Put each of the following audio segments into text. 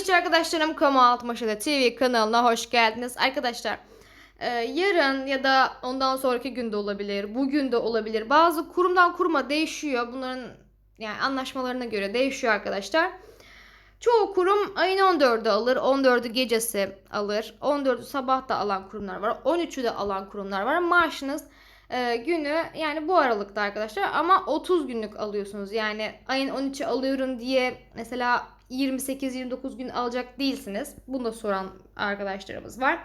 işçi arkadaşlarım Kamu Altmaşa'da TV kanalına hoş geldiniz. Arkadaşlar e, yarın ya da ondan sonraki günde olabilir, bugün de olabilir. Bazı kurumdan kuruma değişiyor. Bunların yani anlaşmalarına göre değişiyor arkadaşlar. Çoğu kurum ayın 14'ü alır, 14'ü gecesi alır, 14'ü sabah da alan kurumlar var, 13'ü de alan kurumlar var. Maaşınız e, günü yani bu aralıkta arkadaşlar ama 30 günlük alıyorsunuz. Yani ayın 13'ü alıyorum diye mesela 28-29 gün alacak değilsiniz. Bunu da soran arkadaşlarımız var.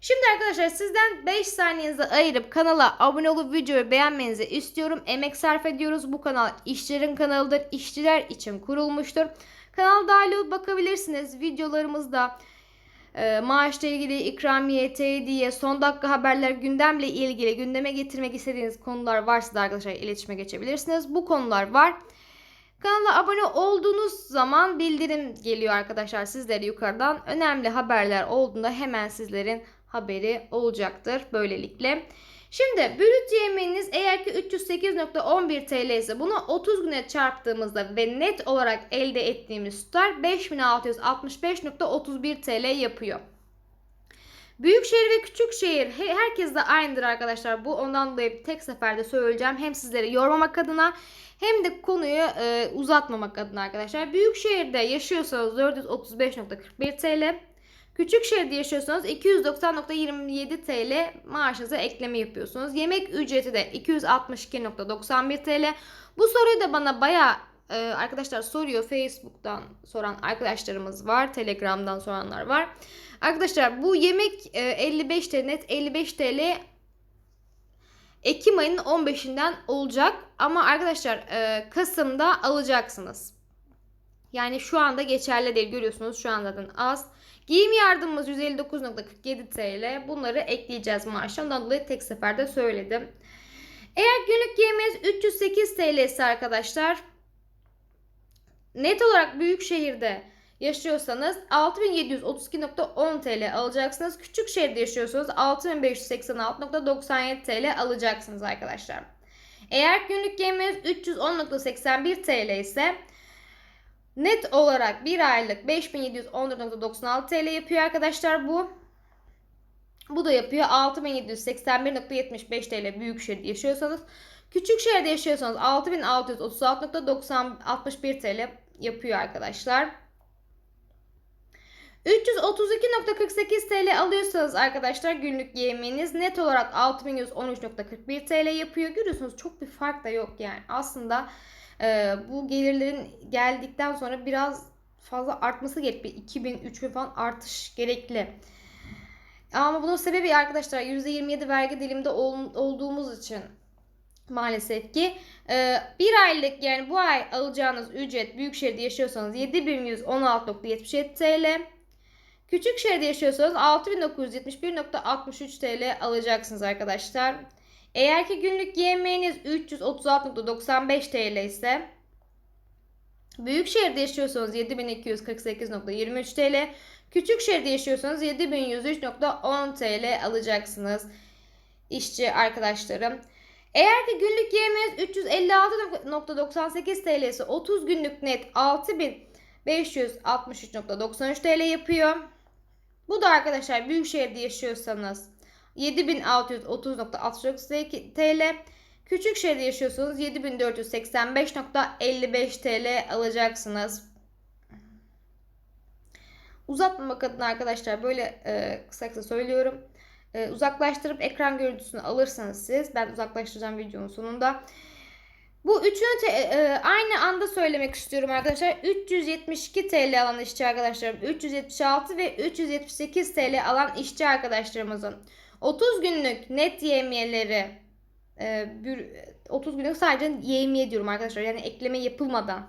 Şimdi arkadaşlar sizden 5 saniyenizi ayırıp kanala abone olup videoyu beğenmenizi istiyorum. Emek sarf ediyoruz. Bu kanal işçilerin kanalıdır. İşçiler için kurulmuştur. Kanal dahil olup bakabilirsiniz. Videolarımızda e, maaşla ilgili ikramiye, teydiye, son dakika haberler, gündemle ilgili gündeme getirmek istediğiniz konular varsa da arkadaşlar iletişime geçebilirsiniz. Bu konular var. Kanala abone olduğunuz zaman bildirim geliyor arkadaşlar sizlere yukarıdan. Önemli haberler olduğunda hemen sizlerin haberi olacaktır böylelikle. Şimdi brüt yemeğiniz eğer ki 308.11 TL ise bunu 30 güne çarptığımızda ve net olarak elde ettiğimiz tutar 5665.31 TL yapıyor. Büyükşehir ve küçükşehir he- herkes de aynıdır arkadaşlar. Bu ondan dolayı tek seferde söyleyeceğim. Hem sizleri yormamak adına hem de konuyu e, uzatmamak adına arkadaşlar. Büyükşehir'de yaşıyorsanız 435.41 TL. Küçükşehir'de yaşıyorsanız 290.27 TL maaşınıza ekleme yapıyorsunuz. Yemek ücreti de 262.91 TL. Bu soruyu da bana baya arkadaşlar soruyor. Facebook'tan soran arkadaşlarımız var. Telegram'dan soranlar var. Arkadaşlar bu yemek e, 55 TL net 55 TL Ekim ayının 15'inden olacak. Ama arkadaşlar e, Kasım'da alacaksınız. Yani şu anda geçerli değil görüyorsunuz şu andan az. Giyim yardımımız 159.47 TL. Bunları ekleyeceğiz maaşa. Ondan dolayı tek seferde söyledim. Eğer günlük giyimimiz 308 TL ise arkadaşlar net olarak büyük şehirde yaşıyorsanız 6732.10 TL alacaksınız. Küçük şehirde yaşıyorsanız 6586.97 TL alacaksınız arkadaşlar. Eğer günlük yeminiz 310.81 TL ise net olarak bir aylık 5714.96 TL yapıyor arkadaşlar bu. Bu da yapıyor 6781.75 TL büyük şehirde yaşıyorsanız. Küçük şehirde yaşıyorsanız 6636.91 TL yapıyor arkadaşlar. 332.48 TL alıyorsanız arkadaşlar günlük yemeğiniz net olarak 6113.41 TL yapıyor. Görüyorsunuz çok bir fark da yok yani. Aslında e, bu gelirlerin geldikten sonra biraz fazla artması gerekli. 2000 3000 falan artış gerekli. Ama bunun sebebi arkadaşlar %27 vergi diliminde ol, olduğumuz için maalesef ki e, bir aylık yani bu ay alacağınız ücret büyük şehirde yaşıyorsanız 7116.77 TL. Küçük şehirde yaşıyorsanız 6971.63 TL alacaksınız arkadaşlar. Eğer ki günlük yemeğiniz 336.95 TL ise büyük şehirde yaşıyorsanız 7248.23 TL. Küçük şehirde yaşıyorsanız 7103.10 TL alacaksınız işçi arkadaşlarım. Eğer ki günlük yemeğiniz 356.98 TL ise 30 günlük net 6563.93 TL yapıyor. Bu da arkadaşlar büyük şehirde yaşıyorsanız 7630.62 TL. Küçük şehirde yaşıyorsanız 7485.55 TL alacaksınız. Uzatmamak adına arkadaşlar böyle e, kısa kısa söylüyorum. E, uzaklaştırıp ekran görüntüsünü alırsanız siz ben uzaklaştıracağım videonun sonunda. Bu üçünü te, e, aynı anda söylemek istiyorum arkadaşlar. 372 TL alan işçi arkadaşlarım, 376 ve 378 TL alan işçi arkadaşlarımızın 30 günlük net yemiyeleri e, bir, 30 günlük sadece yemiye diyorum arkadaşlar. Yani ekleme yapılmadan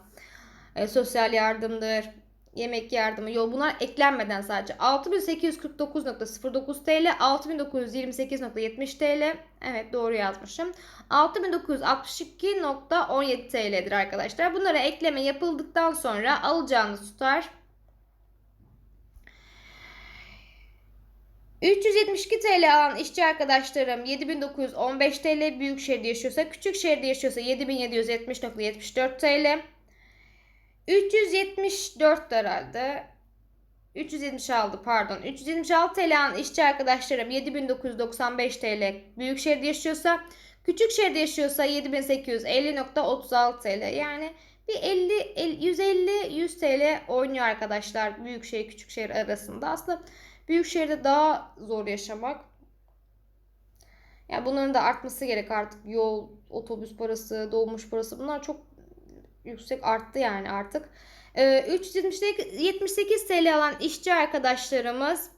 e, sosyal yardımdır, yemek yardımı, yol bunlar eklenmeden sadece 6849.09 TL, 6928.70 TL. Evet doğru yazmışım. 6962.17 TL'dir arkadaşlar. Bunlara ekleme yapıldıktan sonra alacağınız tutar 372 TL alan işçi arkadaşlarım 7915 TL büyük şehirde yaşıyorsa küçük şehirde yaşıyorsa 7770.74 TL 374 herhalde. 376 pardon. 376 TL işçi arkadaşlarım 7995 TL büyük şehirde yaşıyorsa küçük şehirde yaşıyorsa 7850.36 TL yani bir 50, 50 150 100 TL oynuyor arkadaşlar büyük şehir küçük şehir arasında. Aslında büyük şehirde daha zor yaşamak. Yani bunların da artması gerek artık. Yol otobüs parası dolmuş parası bunlar çok yüksek arttı yani artık. Ee, 378 TL alan işçi arkadaşlarımız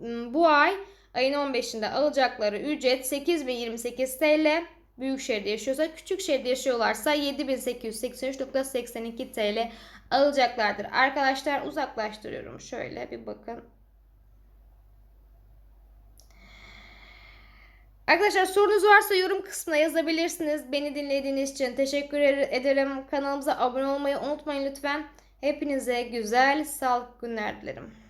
m, bu ay ayın 15'inde alacakları ücret 8028 TL. Büyük şehirde yaşıyorsa, küçük şehirde yaşıyorlarsa 7883.82 TL alacaklardır. Arkadaşlar uzaklaştırıyorum. Şöyle bir bakın. Arkadaşlar sorunuz varsa yorum kısmına yazabilirsiniz. Beni dinlediğiniz için teşekkür ederim. Kanalımıza abone olmayı unutmayın lütfen. Hepinize güzel, sağlıklı günler dilerim.